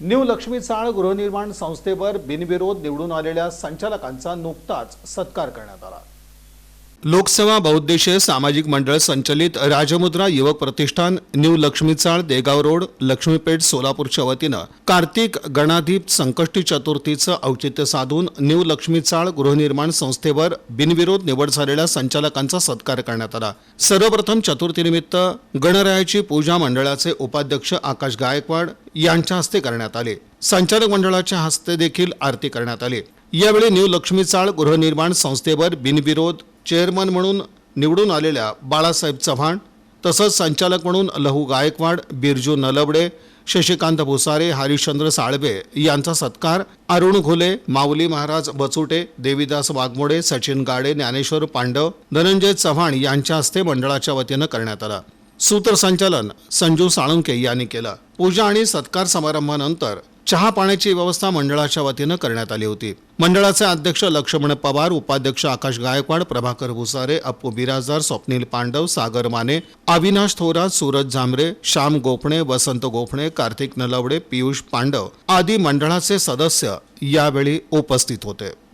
New Lakshmi चाळ गृहनिर्माण संस्थेवर बिनविरोध निवडून आलेल्या संचालकांचा नुकताच सत्कार करण्यात आला. लोकसेवा बहुद्देशीय सामाजिक मंडळ संचलित राजमुद्रा युवक प्रतिष्ठान न्यू लक्ष्मीचाळ देगाव रोड लक्ष्मीपेठ सोलापूरच्या वतीनं कार्तिक गणाधीप संकष्टी चतुर्थीचं औचित्य साधून न्यू लक्ष्मीचाळ गृहनिर्माण संस्थेवर बिनविरोध निवड झालेल्या संचालकांचा सत्कार करण्यात आला. सर्वप्रथम चतुर्थीनिमित्त गणरायाची पूजा मंडळाचे उपाध्यक्ष आकाश गायकवाड यांच्या हस्ते करण्यात आले. संचालक मंडळाच्या हस्ते देखील आरती करण्यात आली. यावेळी न्यू लक्ष्मीचाळ गृहनिर्माण संस्थेवर बिनविरोध चेअरमन म्हणून निवडून आलेल्या बाळासाहेब चव्हाण तसंच संचालक म्हणून लहू गायकवाड बिरजू नलवडे शशिकांत भुसारे हरिश्चंद्र साळवे यांचा सत्कार अरुण घुले माऊली महाराज बचुटे देवीदास वाघमोडे सचिन गाडे ज्ञानेश्वर पांडव धनंजय चव्हाण यांच्या हस्ते मंडळाच्या वतीनं करण्यात आला. सूत्रसंचालन संजू साळुंके यांनी केलं. पूजा आणि सत्कार समारंभानंतर चहा पाण्याची व्यवस्था मंडळाच्या वतीनं करण्यात आली होती. मंडळाचे अध्यक्ष लक्ष्मण पवार उपाध्यक्ष आकाश गायकवाड प्रभाकर भुसारे अप्पू बिराजदार स्वप्नील पांडव सागर माने अविनाश थोरात सूरज झांबरे श्याम गोपणे वसंत गोपणे कार्तिक नलवडे पियुष पांडव आदी मंडळाचे सदस्य यावेळी उपस्थित होते.